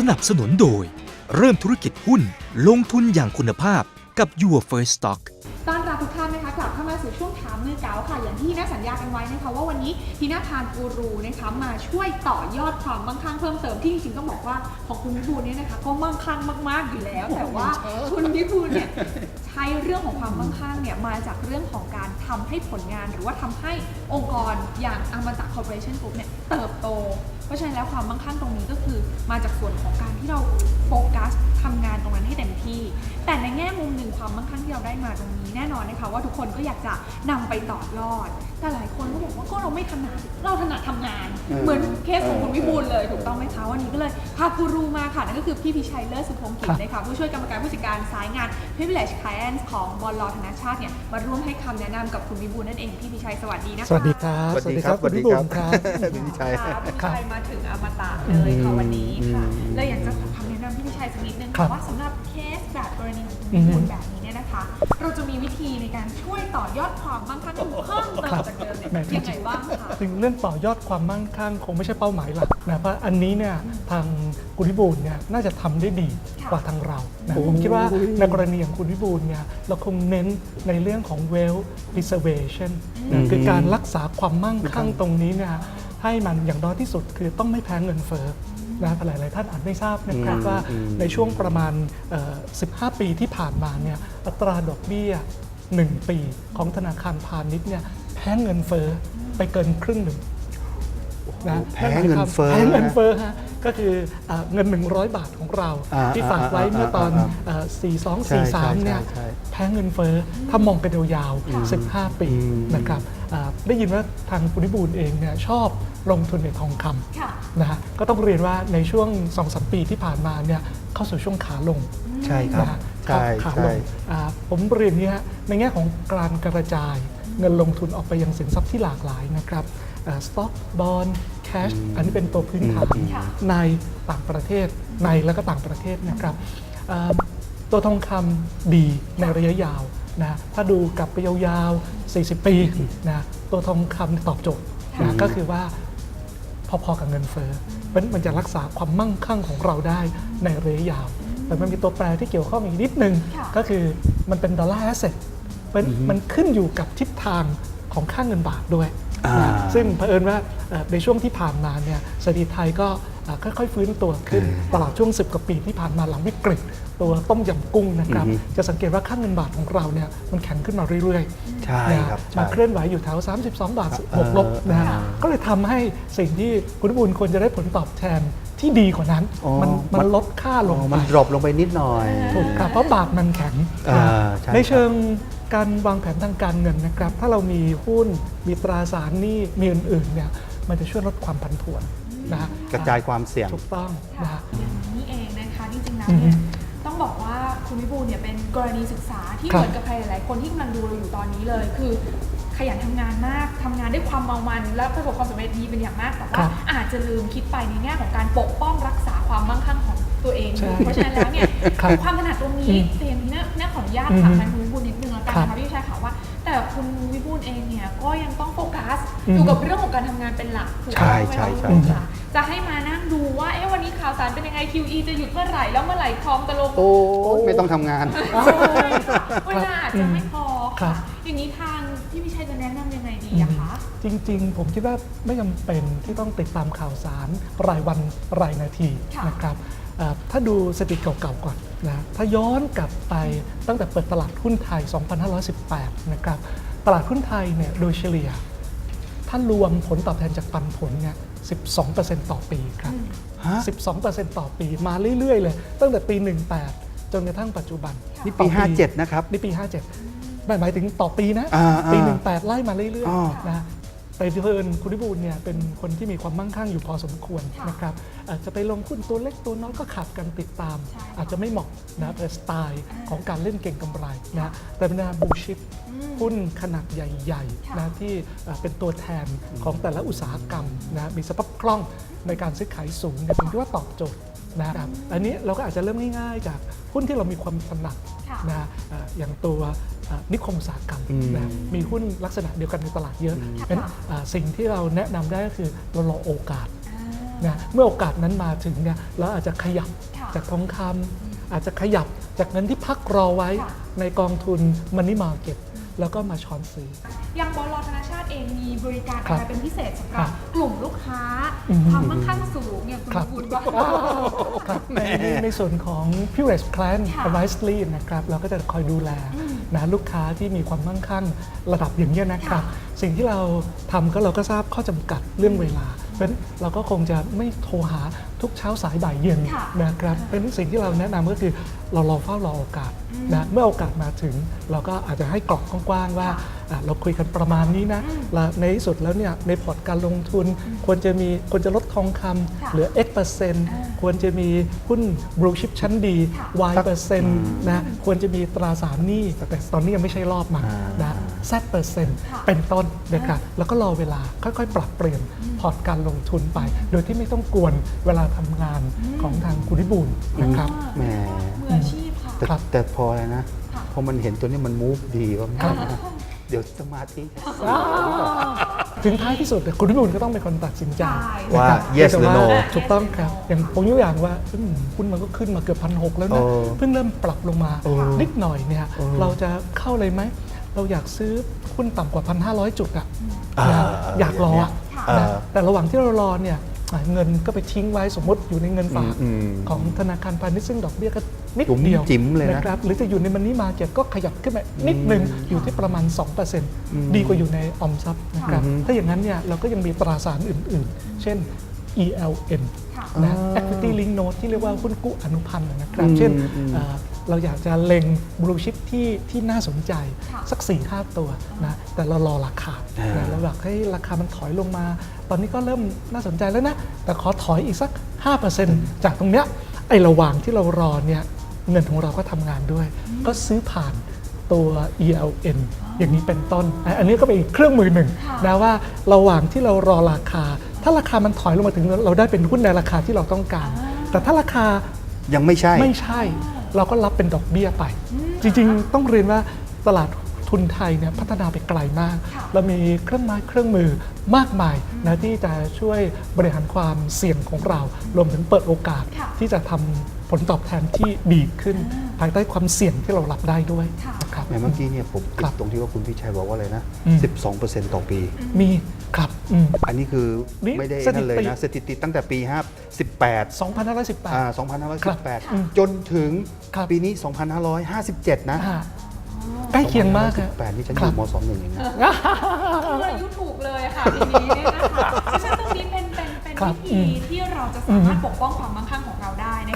สนับสนุนโดย เริ่มธุรกิจหุ้นลงทุนอย่างคุณภาพกับ Your First Stock นไว้นะคะว่าวันนี้ทีน่าทานกูรูนะคะมาช่วยต่อยอดความมั่งคั่งเพิ่มเติมที่จริงๆต้องบอกว่าของคุณวิบูลย์เนี่ยนะคะก็มั่งคั่งมากๆอยู่แล้ว แต่ว่าคุณวิบูลย์เนี่ยใช้เรื่องของความมั่งคั่งเนี่ยมาจากเรื่องของการทำให้ผลงาน หรือว่าทำให้องค์กรอย่างอมตะคอร์ปอเรชั่นกรุ๊ปเนี่ยเติบโต เพราะฉะนั้นแล้วความมั่งคั่งตรงนี้ก็คือมาจากส่วนของการที่เราโฟกัสทำงานตรงนั้นให้เต็มที่ แต่ในแง่มุมหนึ่งความมั่งคั่งที่เราได้มาตรงนี้ แน่นอนนะคะว่าทุกคนก็อยากจะนำไปต่อยอด แต่หลายคนก็บอกว่าก็เราไม่ถนัดเราถนัดทำงาน เออเหมือนเคสของคุณเออวิบูลย์เลยถูกต้องไหมคะวันนี้ก็เลยพากูรูมาค่ะนั่นก็คือพี่พิชัยเลิศสุพงศ์กิจครับนะคะผู้ช่วยกรรมการผู้จัดการสายงาน Privilege Clients ของบอลลธนาชาติเนี่ยมาร่วมให้คำแนะนำกับคุณวิบูลย์นั่นเองพี่พิชัยสวัสดีนะคะสวัสดีครับสวัสดีครับคุณพี่บุ๋มครับ พี่พิชัย ค่ะพี่ชัยมาถึงอมตะเลยค่ะวันนี้ค่ะอืมเลยอยากจะขอคำแนะนำพี่พิชัยสักนิดนึงครัค่ะบว่าสำหรับเคสแบบกรณีของคุณอืวิมบูลย์แบบนี้เนี่ยนะคะ เราจะมีวิธีในการช่วยต่อยอดความมั่งคั่งให้เพิ่มเติมจากเดิมเนี่ยแหม่จริงๆยังไงบ้างคะ ถึงเรื่องต่อยอดความมั่งคั่งคงไม่ใช่เป้าหมายหลักนะเพราะอันนี้เนี่ยทางคุณวิบูลย์เนี่ยน่าจะทำได้ดีกว่าทางเรานะโอ้ยผมคิดว่าในกรณีอย่างคุณวิบูลย์เนี่ยเราคงเน้นในเรื่องของ wealth preservation นะคือการรักษาความมั่งคั่งตรงนี้เนี่ยให้มันอย่างน้อยที่สุดคือต้องไม่แพ้เงินเฟ้อ นะหลาย ๆ ท่านอาจไม่ทราบนะครับอืมว่าอืมในช่วงประมาณเอ่อ15 ปีที่ผ่านมาเนี่ยอัตราดอกเบี้ย 1 ปีของธนาคารพาณิชย์เนี่ยแพ้เงินเฟ้อไปเกินครึ่งหนึ่งนะแพ้เงินเฟ้อแพ้เงินนะเฟ้อฮะ ก็คือเอ่อเงิน 100 บาทของเราอ่าที่ฝากไว้อ่าเมื่อตอนอ่าเอ่อใช่ใช่4243 เนี่ยใช่แพ้เงินเฟ้อถ้ามองกันยาวๆ15 ปีอืมนะครับอ่าได้ยินว่าทางปุริบูลย์เองเนี่ยชอบลงทุนในทองคำค่ะนะฮะก็ต้องเรียนว่าในช่วง2อสปีที่ผ่านมาเนี่ยเข้าสู่ช่วงขาลงใช่ครับนะฮะใช่ขาใช่ลงอ่าผมเรียนนี้ฮะในแง่ของการกระจายเงินลงทุนออกไปยังสินทรัพย์ที่หลากหลายนะครับสต็อกบอล แคชอันนี้เป็นตัวพื้นฐานค่ะในต่างประเทศในและก็ต่างประเทศนะครับอ่าตัวทองคำดีในระยะยาวนะถ้าดูกลับไปยาวๆ 40 ปีนะตัวทองคำตอบโจทย์นะก็คือว่าพอๆกับเงินเฟ้อมันมันจะรักษาความมั่งคั่งของเราได้ในระยะยาว แต่มันมีตัวแปรที่เกี่ยวข้องอีกนิดนึงค่ะก็คือมันเป็นดอลลาร์แอสเซทมันมันขึ้นอยู่กับทิศทางของค่าเงินบาทด้วยอ่านะ ซึ่งเผอิญว่าเอ่อในช่วงที่ผ่านมาเนี่ยเศรษฐกิจไทยก็เอ่อค่อยๆ ฟื้นตัวขึ้นตลอดช่วง 10 กว่าปีที่ผ่านมาหลังวิกฤต ตัวต้มยำกุ้งนะครับอือฮึจะสังเกตว่าค่าเงินบาทของเราเนี่ยมันแข็งขึ้นมาเรื่อยๆใช่นะครับใช่มาเคลื่อนไหวอยู่แถว 32 บาทเออบวกลบนะฮะค่ะก็เลยทำให้สิ่งที่คุณบุญควรจะได้ผลตอบแทนที่ดีกว่านั้นอ๋อมันมันมันลดค่าลงอ๋อไปมันดรอปลงไปนิดหน่อยถูกครับเพราะบาทมันแข็งอ่านะใช่ในเชิง การวางแผนทางการเงินนะครับ ถ้าเรามีหุ้นมีตราสารหนี้มีอื่นๆเนี่ยมันจะช่วยลดความผันผวนนะฮะกระจายความเสี่ยงถูกต้องนะค่ะฮะ อย่างนี้เองนะคะจริงๆแล้วอือฮึเนี่ยต้องบอกว่าคุณวิบูลย์เนี่ยเป็นกรณีศึกษาที่ครับเหมือนกับใครหลายๆคนที่กำลังดูเราอยู่ตอนนี้เลย คือ ขยันทำงานมากทำงานด้วยความเมามัน และประสบความสำเร็จดีเป็นอย่างมากแต่ว่าครับอาจจะลืมคิดไปในแง่ของการปกป้องรักษาความมั่งคั่งของตัวเอง ใช่เพราะฉะนั้นแล้วเนี่ยครับความถนัดตรงนี้อืมแต่อย่างนี้นะน่าขออนุญาตอือฮึถามทางคุณวิบูลย์ นิดนึงแล้วกันครันะบคะพี่ชายค่ะว่า แต่คุณวิบูลย์เองเนี่ยก็ยังต้องโฟกัสอืมอยู่กับเรื่องของการทำงานเป็นหลักถูกต้องใช่ไหมใช่คะใช่คุณวิบูลย์ใช่ค่ะจะให้มานั่งดูว่าเอ๊ะวันนี้ข่าวสารเป็นยังไง QE จะหยุดเมื่อไหร่แล้วเมื่อไหร่ทองจะลงโอ้ยไม่ต้องทำงานใช่ค่ะเวลาอาจจะไม่พอครัค่ะบอย่างนี้ทางพี่พิชัยจะแนะนำยังไงดีอะคะจริง ๆ ผมคิดว่าไม่จำเป็นที่ต้องติดตามข่าวสารรายวันรายนาทีค่ะนะครับเอ่อถ้าดูสถิติเก่าๆก่อน นะถ้าย้อนกลับไปตั้งแต่เปิดตลาดหุ้นไทย 2518 นะครับ ตลาดหุ้นไทยเนี่ยโดยเฉลี่ย ถ้ารวมผลตอบแทนจากปันผลเนี่ย 12%ต่อปีครับฮะ12%ต่อปีมาเรื่อย ๆ เลย ตั้งแต่ปี 18 จนกระทั่งปัจจุบันนี่ต่ปีอ57 นะครับ นี่ปี 57หมายหมายถึงต่อปีนะอ่าอ่าปี 18 ไล่มาเรื่อยอ๋อๆนะ แต่เพิ่นคุณพิบูลเนี่ยเป็นคนที่มีความมั่งคั่งอยู่พอสมควรค่ะนะครับอาจจะไปลงหุ้นตัวเล็กตัวน้อยก็ขาดกันติดตามใช่ค่ะอาจจะไม่เหมาะนะเป็นสไตล์อ่าของการเล่นเก่งกำไรนะแต่เป็นบูชิปอืมหุ้นขนาดใหญ่ค่ะๆนะที่เอ่อเป็นตัวแทนของแต่ละอุตสาหกรรมนะมีสภาพคล่องในการซื้อขายสูงเนี่ยผมคิดว่าตอบโจทย์ นะครับอันนี้เราก็อาจจะเริ่มง่ายๆ จากหุ้นที่เรามีความถนัดค่ะนะฮะเอ่ออย่างตัวเอ่อนิคมอุตสาหกรรมอืมนะมีหุ้นลักษณะเดียวกันในตลาดเยอะค่ะเพราะฉะนั้นเอ่อสิ่งที่เราแนะนำได้ก็คือเรารอโอกาสนะเมื่อโอกาสนั้นมาถึงเนี่ยเราอาจจะขยับค่ะจากทองคำอาจจะขยับจากเงินที่พักรอไว้ค่ะในกองทุนมันนี่มาเก็ต แล้วก็มาช้อนซื้อ ยังบลธนาชาติเองมีบริการครัอะบไรเป็นพิเศษสำหครัรับบกลุ่มลูกค้าอืมความมั่งคั่งสูงอย่างคุณครับบุญว่าครับในในในส่วนของ Purest Plan ค่ะ Advisory นะครับเราก็จะคอยดูแลอืมนะลูกค้าที่มีความมั่งคั่งระดับอย่างนี้ยนะครับค่ะสิ่งที่เราทำก็เราก็ทราบข้อจำกัดเรื่องเวลาเพราะฉะนั้นเราก็คงจะไม่โทรหาทุกเช้าสายบ่ายเย็นค่ะนะครับเพราะฉะนั้นสิ่งที่เราแนะนำก็คือเรารอเฝ้ารอโอกาสอืมนะเมื่อโอกาสมาถึง เราก็อาจจะให้กรอบกว้างๆว่า ค่ะอะเราคุยกันประมาณนี้นะอืมแล้วในที่สุดแล้วเนี่ยในพอร์ตการลงทุน ควรจะมีควรจะลดทองคค่ะำเหลือ X เปอร์เซ็นต์อ่าควรจะมีหุ้นบลูชิปชั้นดีค่ะ Y เปอร์เซ็นต์นะควรจะมีตราสารหนี้แต่ตอนนี้ยังไม่ใช่รอบมาอ่านนะ Z เปอร์เซ็นต์ค่ะเป็นต้นนะครับแล้วก็รอเวลาค่อยๆ ปรับเปลี่ยนพอร์ตการลงทุนไป โดยที่ไม่ต้องกวนเวลาทำงานของทางคุณพิบูลนะครับแหมมืออาชีพค่ะแต่ครับแต่พอเลยนะค่ะพอมันเห็นตัวนี้มันมูฟดีก็ เดี๋ยวสมาธิ ถึงท้ายที่สุดเนี่ยคุณพิบูลก็ต้องเป็นคนตัดสินใจใช่ว่านะครับ yes แต่หรือว่า no ถูกต้องครับ อย่างผมยกตัวอย่างว่าอืมหุ้นมันก็ขึ้นมาเกือบพันหแล้วนะเออเพิ่งเริ่มปรับลงมาเออนิดหน่อยเนี่ยเออเราจะเข้าเลยไหม เราอยากซื้อหุ้นต่ำกว่า 1,500 จุดอะอ่านะอยากรออะอ่านะแต่ระหว่างที่เรารอเนี่ย อะเงินก็ไปทิ้งไว้สมมติอยู่ในเงินฝากอืมอืมของธนาคารพาณิชย์ซึ่งดอกเบี้ยก็นิดจุ๋มเดียวจิ๋มเลยนะนะครับหรือจะอยู่ในมันนี่มาเก็ตก็ขยับขึ้นมานิดนึงอยู่ที่ประมาณ 2%ดีกว่าอยู่ในออมทรัพย์นะครับอืม ถ้าอย่างนั้นเนี่ยเราก็ยังมีตราสารอื่น ๆ เช่น ELN ค่ะ นะอ่า equity link note ที่เรียกว่าหุ้นกู้อนุพันธ์นะครับอืมเช่นอืมเอ่อ เราอยากจะเล็งบลูชิปที่ที่น่าสนใจค่ะสัก4ี่ห้าตัวนะแต่เรารอราคาอ่านะเราอยากให้ราคามันถอยลงมา ตอนนี้ก็เริ่มน่าสนใจแล้วนะ แต่ขอถอยอีกสัก 5%จากตรงเนี้ยไอ้ระหว่างที่เรารอเนี่ยเงินของเราก็ทำงานด้วย ก็ซื้อผ่านตัว ELN อย่างนี้เป็นต้นอะอันนี้ก็เป็นอีกเครื่องมือหนึ่งค่ะนะว่าระหว่างที่เรารอราคา ถ้าราคามันถอยลงมาถึงเราได้เป็นหุ้นในราคาที่เราต้องการ แต่ถ้าราคายังไม่ใช่ไม่ใช่ เราก็รับเป็นดอกเบี้ยไป จริงๆ ต้องเรียนว่าตลาดทุนไทยเนี่ยพัฒนาไปไกลมากค่ะเรามีเครื่องไม้เครื่องมือมากมายนะที่จะช่วยบริหารความเสี่ยงของเรา รวมถึงเปิดโอกาสค่ะที่จะทำ ผลตอบแทนที่ดีขึ้นภายใต้ความเสี่ยงที่เรารับได้ด้วยค่ะนะครับ แหมเมื่อกี้เนี่ยผมครัติบดตรงที่ว่าคุณพี่ชัยบอกว่าอะไรนะ อืม 12%ต่อปี มีครับอืม อันนี้คือนี่ไม่ได้สถิตินั่นเลยนะสถิติตั้งแต่ปี5 18 2518อ่าครับอืม2518 จนถึงครับ ปีนี้ 2557 นะอ่าใกล้เคียงมากครับ2518นี่ฉันอครับยู่มศหนึ่งเองนะ คืออายุถูกเลยค่ะทีนี้เนี่ยนะคะเพราะฉะนั้นตรงนี้เป็นเป็นเป็นครับวิอืธีมที่เราจะสามารถปกป้องความมั่งคั่งของเราได้นะ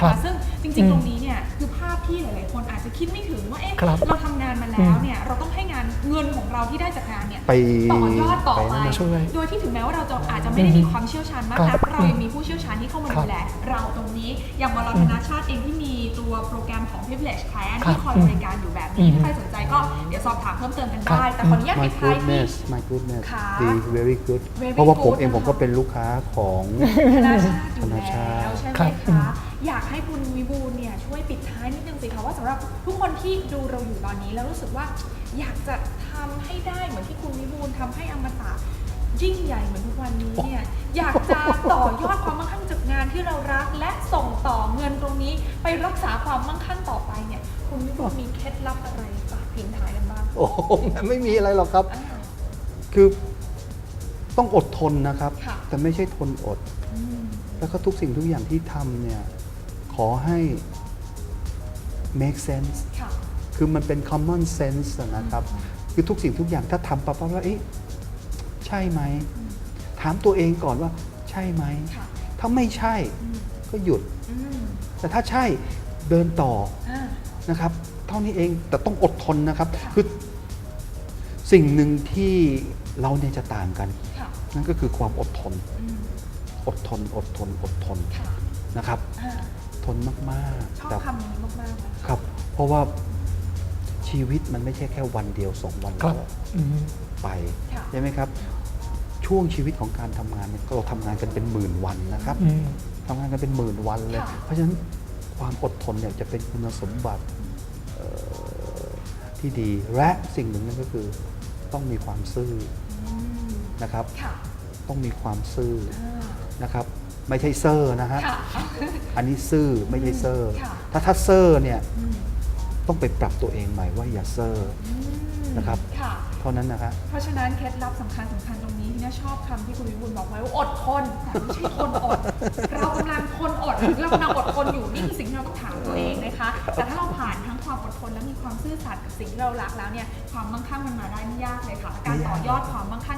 ครัคะบซึ่งจอืริงมๆตรงนี้เนี่ยคือภาพที่หลายๆคนอาจจะคิดไม่ถึงว่าเอ๊ะครับเราทำงานมาแล้วเนี่ยเราต้องให้งานเงินของเราที่ได้จากงานเนี่ยไปต่อยอดต่อไปไปนั่นน่ะช่วยโดยที่ถึงแม้ว่าเราจะอาจจะไม่ได้มีความเชี่ยวชาญมากครันับกเรายังมีผู้เชี่ยวชาญที่เข้ามาครับดูแลเราตรงนี้อย่างบลธนาชาติเองที่มีตัวโปรแกรมของ Privilege Client ครับที่คอยบริการอยู่แบบอืนี้มถ้าใครสนใจก็เดี๋ยวสอบถามเพิ่มเติมกันครับได้แต่ขออนุญาต My ปิดท้ายที่ goodness My goodness ค่ะดี very good Very เพราะว่าผม good เองผมก็เป็นลูกค้าของ ธนาชาติอยู่ธนาชาแล้ติ วใช่ไหครัมบอืคะมอยากให้คุณวิบูลย์เนี่ยช่วยปิดท้ายนิดนึงสิคะว่าสำหรับทุกคนที่ดูเราอยู่ตอนนี้แล้วรู้สึกว่าอยากจะทำให้ได้เหมือนที่คุณวิบูลย์ทำให้อมตะยิ่งใหญ่เหมือนทุกวันนี้เนี่ยอยากจะต่อยอดความมั่งคั่งจากงานที่เรารัก และส่งต่อเงินตรงนี้ไปรักษาความมั่งคั่งต่อไปเนี่ยคุณวิบูลย์มีเคล็ดลับอะไรฝากทิ้งท้ายกันบ้างโอ้โหไม่มีอะไรหรอกครับ อ่า คือต้องอดทนนะครับ ค่ะ แต่ไม่ใช่ทนอด อืม แล้วก็ทุกสิ่งทุกอย่างที่ทำเนี่ยข อให้ make sense ค่ะ คือมันเป็น common sense อะนะครับ คือทุกสิ่งทุกอย่างถ้าทำปั๊บปั๊บแล้วเอ๊ะใช่ไหมถามตัวเองก่อนว่าใช่ไหม ค่ะถ้าไม่ใช่อืมก็หยุด อืมแต่ถ้าใช่เดินต่ออ่า นะครับ เท่านี้เองแต่ต้องอดทนนะครับคือสิ่งหนึ่งที่เราเนี่ยจะต่างกัน ค่ะนั่นก็คือความอดทน อืมอดทน อดทน อดทนค่ะนะครับ อ่าท นมากชๆอบแต่คำนี้มากๆเลยครับ เพราะว่าชีวิตมันไม่ใช่แค่วันเดียวสองวันครับ แล้วอืม ไปค่ะ ใช่ไหมครับ ช่วงชีวิตของการทำงานเนี่ยเราทำงานกันเป็นหมื่นวันนะครับอืม ทำงานกันเป็นหมื่นวันเลย ค่ะ เพราะฉะนั้นความอดทนเนี่ยจะเป็นคุณสมบัติเอ่อที่ดีและสิ่งหนึ่งนั่นก็คือต้องมีความซื่ออืมนะครับ ค่ะต้องมีความซื่อ อ่านะครับ ไม่ใช่เซอร์นะฮะ ค่ะ อันนี้ซื่อไม่ใช่เซอร์ ค่ะ ถ้าถ้าเซอร์เนี่ยอืมต้องไปปรับตัวเองใหม่ว่าอย่าเซอร์ อืมนะครับ ค่ะ เท่านั้นนะครับเพราะฉะนั้นเคล็ดลับสำคัญสำคัญตรงนี้ที่น่าชอบคำที่คุณวิบูลย์บอกไว้ว่าอดทนแต่ไม่ใช่คนอด เรากำลังคนอดหรือเรากำลังอดทนอยู่นี่คือสิ่งที่เราต้องถามตัวเองนะคะ แต่ถ้าเราผ่านทั้งความอดทนและมีความซื่อสัตย์กับสิ่งที่เรารักแล้วเนี่ยความมั่งคั่งมันมาได้ไม่ยากเลยค่ะการต่อยอดความมั่งคั่ง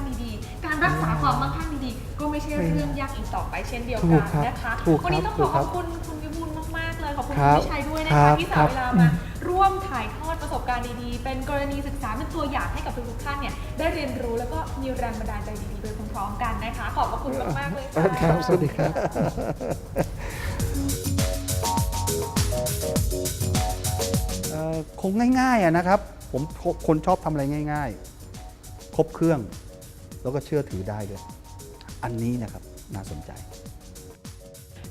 ดีๆ การรักษาความมั่งคั่งดีๆก็ไม่ใช่เรื่องยากอีกต่อไปเช่นเดียวถูกักครับนนะคะ ถูกครับวันี้ต้องขถูอกขครัอบบคุณคุณวิบูลย์มากๆเลย ขอบคุณคคุรัณบวิชัยด้วยนะครัคะบที่ครัสาบเวลามา ร่วมถ่ายทอดประสบการณ์ดีๆ เป็นกรณีศึกษาเป็นตัวอย่างให้กับทุกๆท่านเนี่ยได้เรียนรู้แล้วก็มีแรงบันดาลใจดีๆไปพร้อมๆกันนะคะ ขอบพระคุณมากๆเลยค่ะ ครับสวัสดีครับเอ่อคงง่ายๆอะนะครับ ผมคนชอบทำอะไรง่าย ๆ ครบเครื่อง แล้วก็เชื่อถือได้ด้วยอันนี้นะครับน่าสนใจ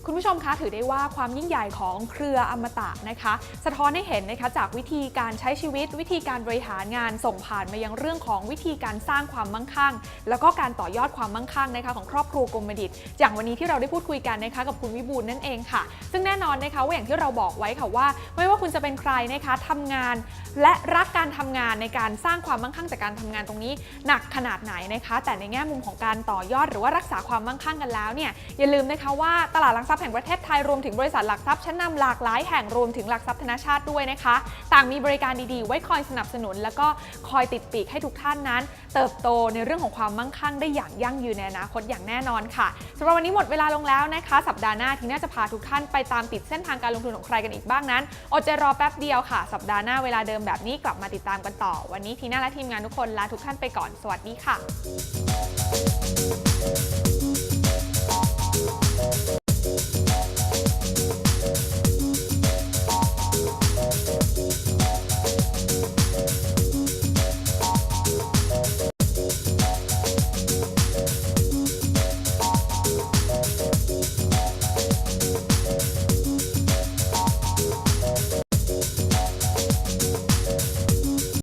คุณผู้ชมคะถือได้ว่าความยิ่งใหญ่ของเครืออมตะนะคะ สะท้อนให้เห็นนะคะจากวิธีการใช้ชีวิต วิธีการบริหารงานส่งผ่านมายังเรื่องของวิธีการสร้างความมั่งคั่ง แล้วก็การต่อยอดความมั่งคั่งนะคะของครอบครัวกรมดิตอย่างวันนี้ที่เราได้พูดคุยกันนะคะกับคุณวิบูลนั่นเองค่ะ ซึ่งแน่นอนนะคะว่าอย่างที่เราบอกไว้ค่ะว่า ไม่ว่าคุณจะเป็นใครนะคะทำงาน และรักการทำงานในการสร้างความมั่งคั่งจากการทำงานตรงนี้หนักขนาดไหนนะคะ แต่ในแง่มุมของการต่อยอดหรือว่ารักษาความมั่งคั่งกันแล้วเนี่ยอย่าลืมนะคะว่าตลาดหลักทรัพย์แห่งประเทศไทยรวมถึงบริษัทหลักทรัพย์ชั้นนำหลากหลายแห่งรวมถึงหลักทรัพย์ธนาชาติด้วยนะคะ ต่างมีบริการดีๆ ไว้คอยสนับสนุน แล้วก็คอยติดปีกให้ทุกท่านนั้น เติบโตในเรื่องของความมั่งคั่งได้อย่างยั่งยืนในอนาคตอย่างแน่นอนค่ะสำหรับวันนี้หมดเวลาลงแล้วนะคะ สัปดาห์หน้าที่น่าจะพาทุกท่านไปตามติดเส้นทางการลงทุนของใครกันอีกบ้างนั้นอดใจรอแป๊บเดียวค่ะ สัปดาห์หน้าเวลาเดิมแบบนี้กลับมาติดตามกันต่อ วันนี้ทีน่าและทีมงานทุกคนลาทุกท่านไปก่อนสวัสดีค่ะ